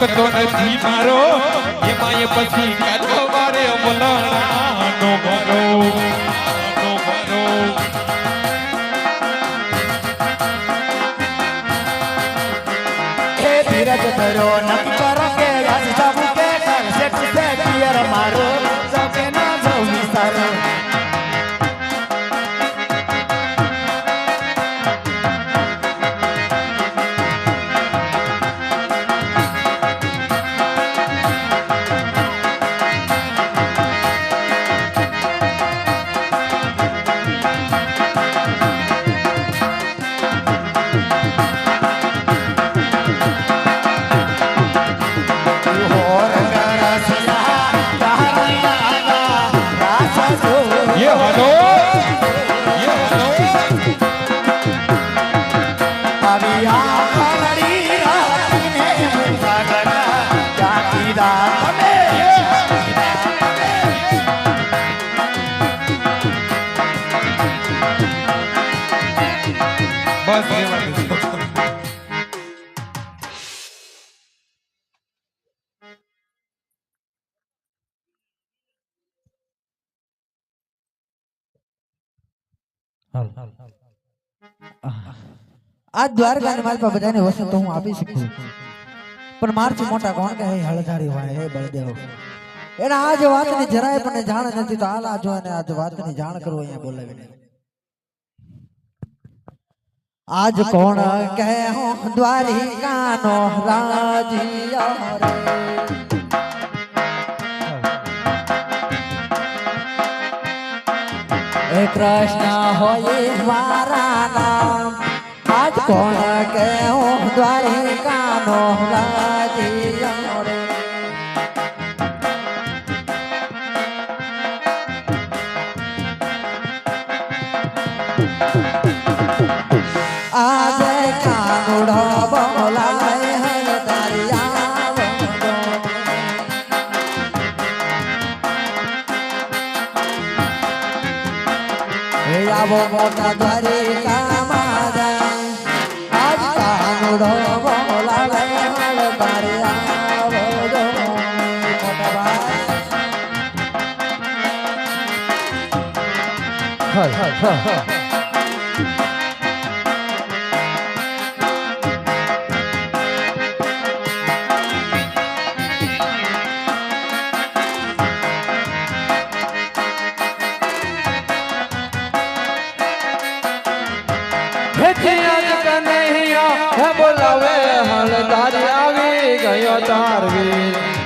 ટકતો નથી મારો. એમાં પછી કાચો મારે અમલાનો મારો. બસ રેવા દે. આ દ્વારકાની મારી પાસે બધાને વસંત હું આપી શકું પણ મારથી મોટા કોણ કે હે હળધારી હોય હે બળદેવ એના આજ વાતની જરાય પણ જાણ નથી તો હાલ આ જો એને આજ વાતની જાણ કરું અહીંયા બોલાવીને આજ કોણ કહે હું દ્વારિકાનો રાજીયા રે હે કૃષ્ણ હોય મારા નામ આજ કોણ કે હું દ્વારિકાનો રાજીયા આવો મોટા દ્વારિકામાં જાય આજ કાનુડો બોલાવે હળ મોટા ભાઈ હર હર હર. તારવી.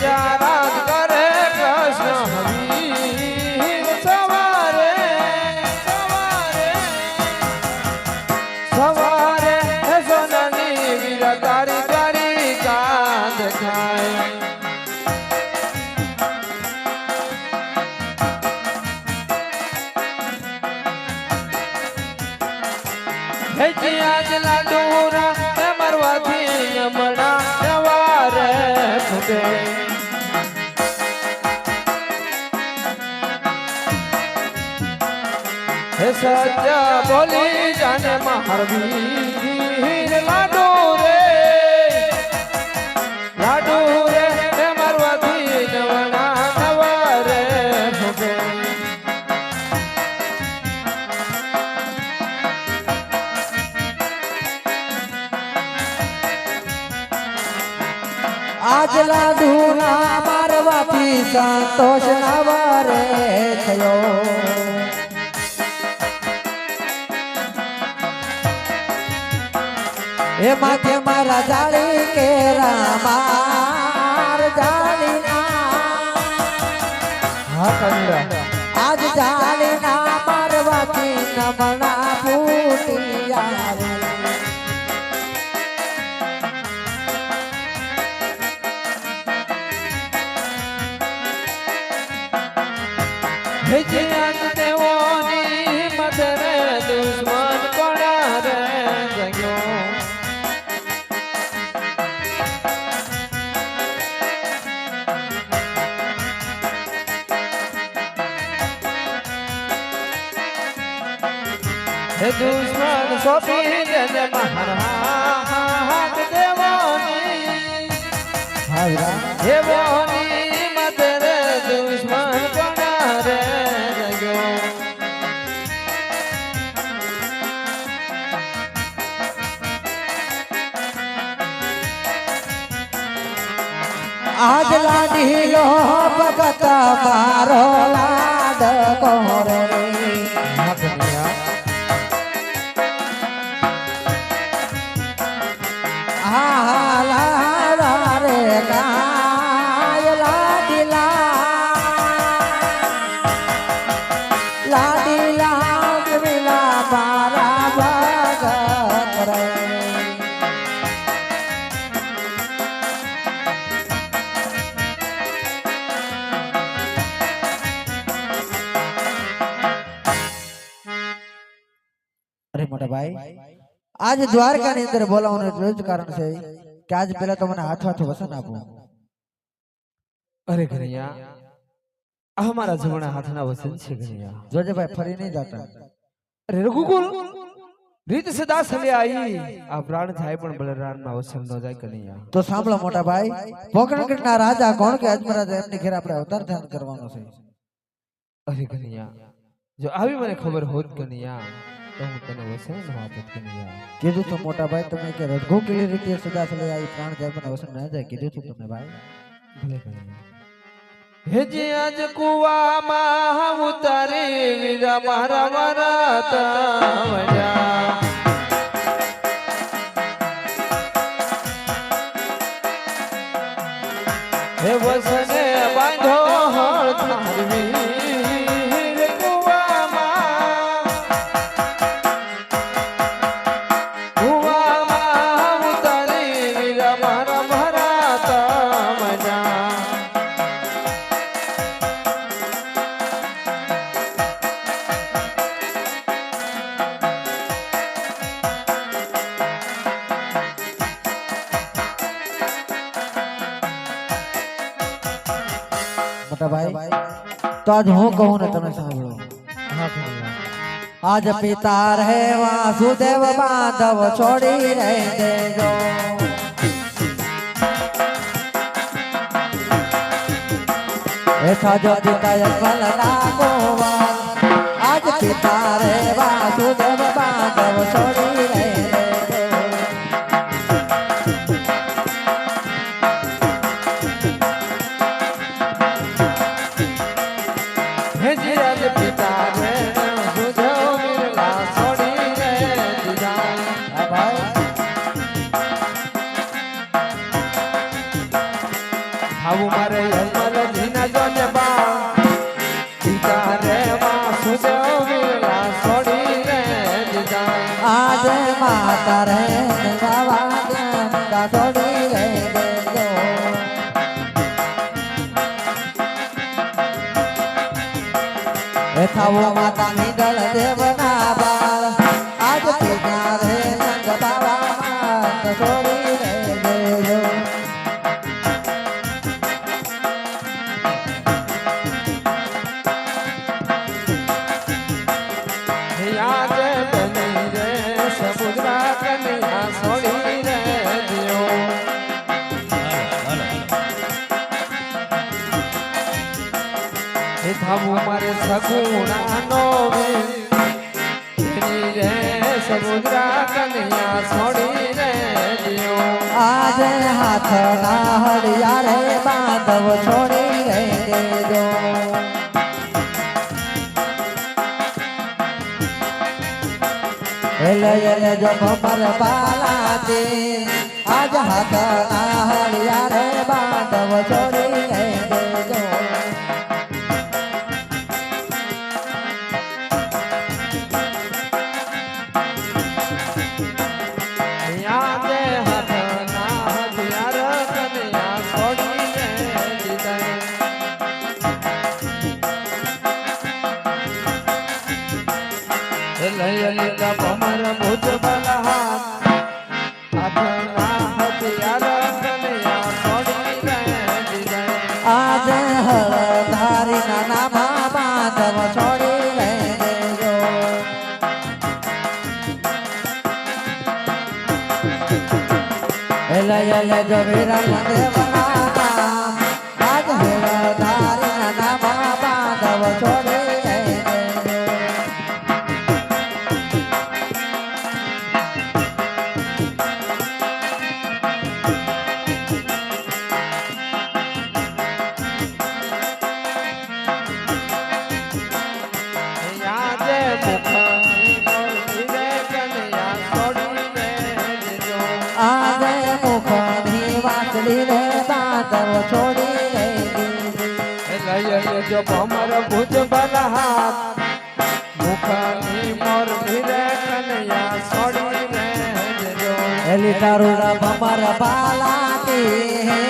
যারা જાને મહાવીર લાડુ રે લાડુ રે હે મરવાથી યમણા સવારે ફૂટે આજ લાડુ ના મારવાથી સંતોષ એ માથે મારા જાળી કે રામાર જાળી હા કનુડા આજ જાળી ના મારવાથી નમણા ફૂટી આવે વિજયાન જન મહારાજ દેવોની દેવોની મદરે દુશ્મન કોણા રે આજ લાડીલો ભગત મારો લાડ કોરે અરે મોટા ભાઈ આજ દ્વારકાની અંદર બોલાવવાનું એટલું જ કારણ છે કે આજ પેલા તો મને હાથ હાથ વસન આપો. અરે કન્યા આ મારા જમણા હાથના વસન છે કન્યા જોજે ભાઈ ફરી નહીં જાતા. અરે રઘુકુલ રીત સદા સલે આઈ આ પ્રાણ જાય પણ બલરામના વસન ન જાય કનૈયા. તો સાંભળો મોટા ભાઈ પોકરણગઢના રાજા કોણ કે અજમરાજ એમની ઘેર આપણે અવતાર ધ્યાન કરવાનો છે? અરે કનૈયા જો આવી મને ખબર હોત કન્યા. તો હું તને વસન ન આપત કન્યા કીધું તો મોટા ભાઈ તમે કે રઘુ કેવી રીતે સદા સલે આવી પ્રાણ જાય પણ વસન ના જાય કીધું તું તમે ભાઈ ભલે કન્યા હેજી આજ કુવામાં ઉતારી વીરા મારા મારા તવજા હે વસને બાંધો તો આજ હું કહું ને તમે સાંભળો હા કન્યા આજ પિતા રહે વાસુદેવ બાંધવ છોડી રહે દેજો એઠા જો પિતા યશવલ ના ગોવાલ આજ પિતા રે વાસુદેવ બાંધવ છોડી એથાવો માતા નીડળ દેવના બાળ આજ રે સંગ બાબા માત હે થાવું મારે સગુણાનો રે સમુદ્રા કન્યા છોડી રે આજ હાથ ના હરિયા રે બાંધવ છોડી રે દેજો. એલે એલે જો ભમર બાલાતી આજ હાથ ના હરિયા રે બાંધવ છોડી એલે જો બાંધવ છોડી લઈ જો ભમર ભુજ બલહાર મુખની મોર ભીરે કનૈયા છોડીને દીધો એલી તારું રબ મર બાલાતી હે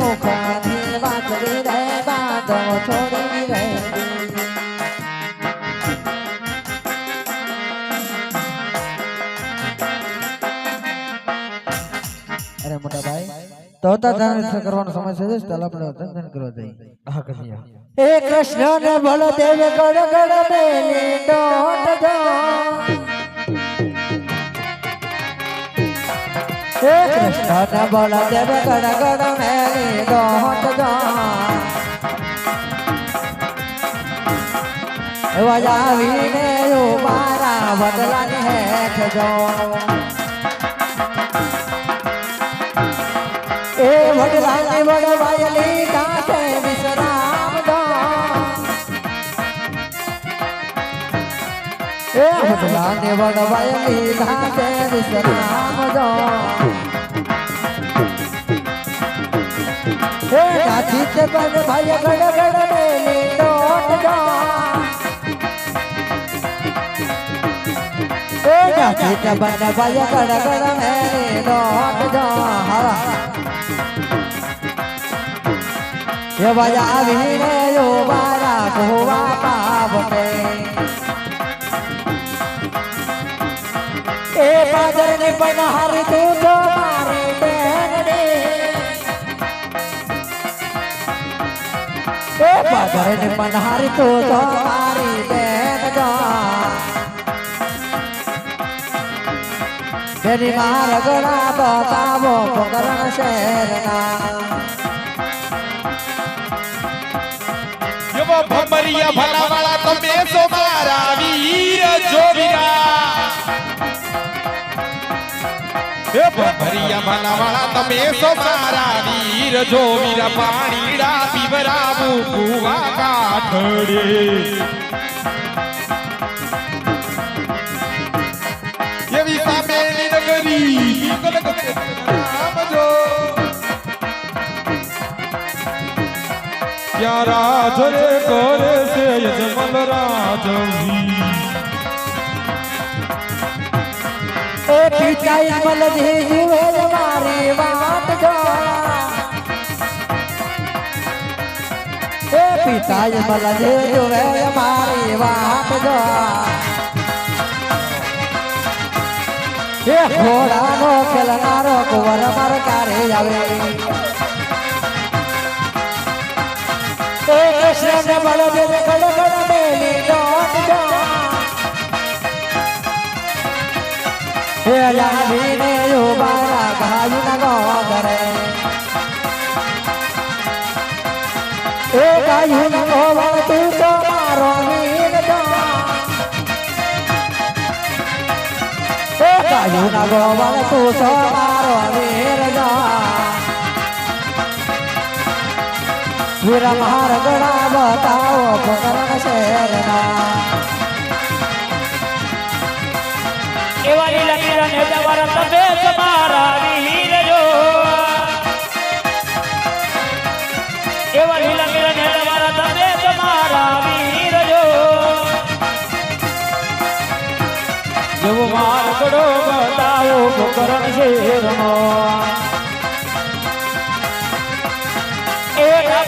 મુખની વાસળી રે બાંધવ છોડી રે. અરે મોટા ભાઈ તો તો ધન કરવાનો સમય છે જ ચાલ આપણે ધન કરવા જઈએ હા કન્યા હે કૃષ્ણ ને બળદેવ ગડ ગડ બેલી ડોટ જો હે કૃષ્ણ ને બળદેવ ગડ ગડ મેલી ડોટ જો એવા જાવીને યો મારા બદલાની હેઠ જો એ વડલાની વડવાયલી કાંઠે વિશ્રામ દો એ વડલાની વડવાયલી કાંઠે વિશ્રામ દો એ કાચી તે બન ભાઈ ગડ ગડ મેલી ડોટ દો એ કાચી તે બન ભાઈ ગડ ગડ મેલી ડોટ દો હવા ये बजा भी रे यो बारा कोवा पाव पे ए बाजर ने बनहर तू तो मारे बहन रे ए बाजर ने बनहर तू तो मारे बहन दा तेरी मार गड़ा बतावो पकड़ना शेरना ભમરિયા ભલાવાળા તમે સો મારા વીર જોવીરા તમે સો મારા વીર જોવીરા પાણીડા પીવરાવું કુવા કાઠડે. એવી સામેની નગરી? ત્યાં રાજ રે કરે છે યજમલ રાજવી એ પિતાઈ મલજી જુએ મારી વાત જો એ પિતાઈ મલજી જુએ મારી વાત જો એ ઘોડાનો ખેલનારો કુંવર માર કારે આવે मन बल दिन खड़ खड़ मेली लौट जा हे लाभी ने यो बारा भाई न गो करे ए गायु तू तो मारो नीर जा ए गायु न गो तू तो मारो नीर વીર માર ગળા બતાવો ભગવાન શેરના. એવા લીલા કિરણ હે તમારા તમે તમારા વીર જો એવા લીલા કિરણ હે તમારા તમે તમારા વીર જો બતાવો ભગવાન શેરનો.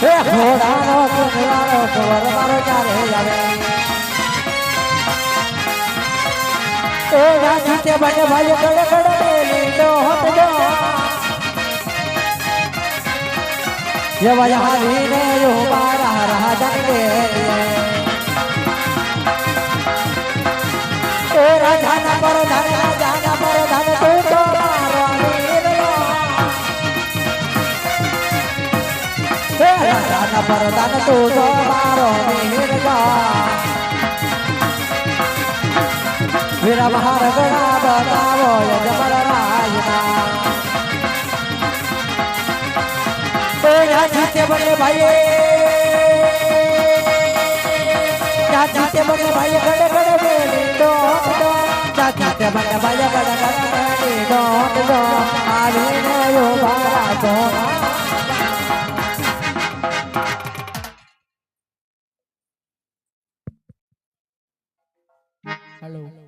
એ ઘોડાનો તે બને ભાઈ રાજા વરદાન તુજો મારો મિહિરગા વિરમહાર ગણા બતાવો યજમર રાજના તેરા જીતે બને ભાઈ જા જીતે બને ભાઈ ગડ ગડ મે ડો ડો જા જીતે બને ભાઈ ગડ ગડ મે ડો ડો આરે નો યો ભાગો Hello.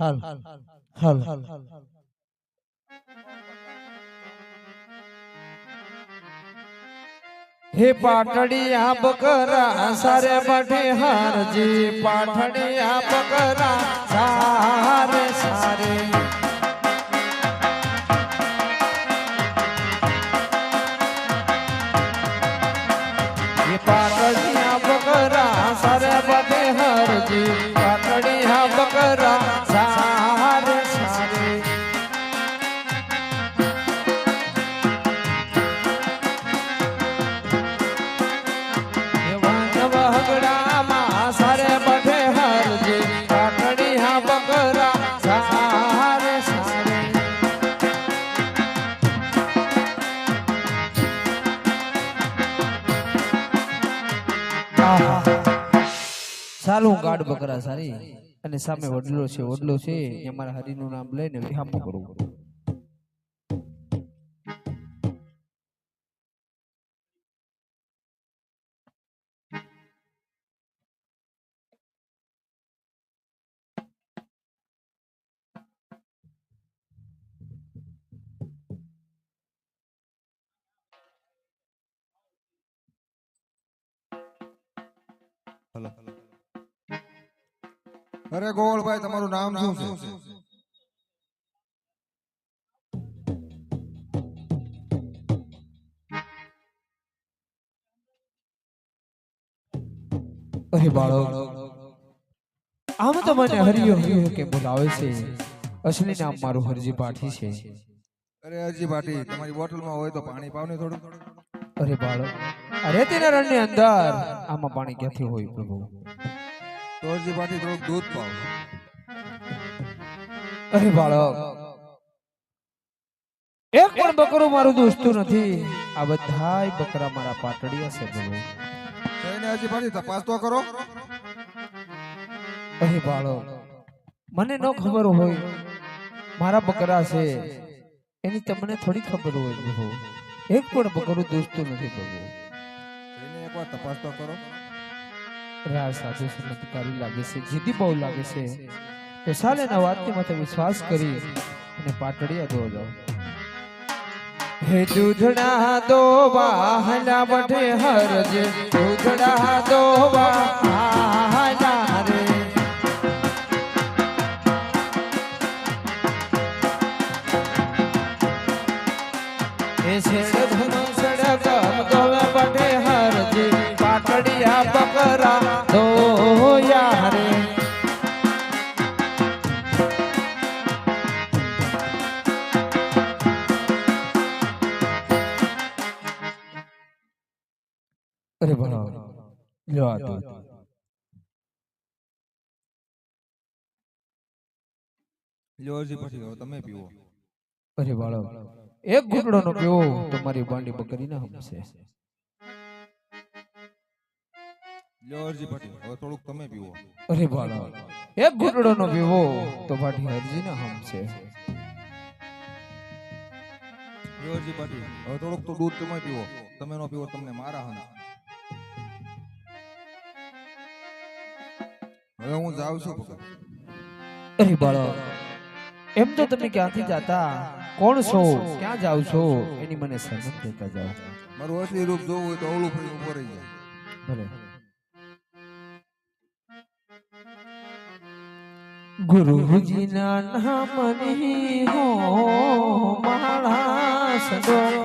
हल हल हल। हे पाटड़ी आप करा, सारे हर जी। पाटड़ी आप करा, सारे सारे। ये पाटड़ी बकरा सारे बटे हर जी। पाटड़ी आप करा ગાઢ બકરા સારી અને સામે વડલો છે વડલો છે, એ મારા હરિનું નામ લઈને વિહામો કરવું અરે ગોવળભાઈ તમારું નામ શું છે? અરે બાળક આમ તો મને હરિયો હરિયો કે બોલાવે છે. અસલી નામ મારું હરજી પાઠી છે. અરે હરજી પાઠી તમારી બોટલમાં હોય તો પાણી પાવ ને થોડું અરે બાળક આ રેતીના રણની અંદર આમાં પાણી ક્યાંથી હોય પ્રભુ? તોરજી પાટી થોડુંક દૂધ પાવ. અરે બાળક એક પણ બકરું મારું દોસ્તું નથી. આ બધાય બકરા મારા પાટડિયા છે બોલો. જઈને હજી પાછી તપાસ તો કરો. અરે બાળક મને ન ખબર હોય મારા બકરા છે. એની તમને થોડી ખબર હોય એક પણ બકરું દોસ્તું નથી જઈને એકવાર તપાસ તો કરો. રાજ સાધુ ચમત્કારી લાગે છે જીદી બહુ લાગે છે. તો સાલે ના વાતની માથે વિશ્વાસ કરી અને પાટડિયા દો જાઓ હે દૂધડા દો વાહલા બઢે હરજ દૂધડા દો વાહલા રે. હે છેડ છેડ લ્યો પછી હવે તમે પીવો. અરે બાળક એક ઘૂંટડો નો પીવો તો મારી બાંડી બકરી ના હમશે? લ્યો પછી. હવે થોડુંક તમે પીવો. અરે બાળક એક ઘૂંટડો નો પીવો તો બાંડી હરજી ના હમશે? લ્યો પછી. હવે થોડુંક તો દૂધ તમે પીવો. તમે નો પીવો તમને મારા હમ હવે હું જાઉં છું અરે બાળક એમ તો તમે ક્યાંથી જાતા? કોણ છો? ક્યાં જાવ છો? એની મને સમજ દેતા જાઓ મારું અસલી રૂપ જોવું હોય તો અવળું ફરી ઊભો રહી જાય. ભલે. ગુરુજીના નામની હો માળા સદોમાં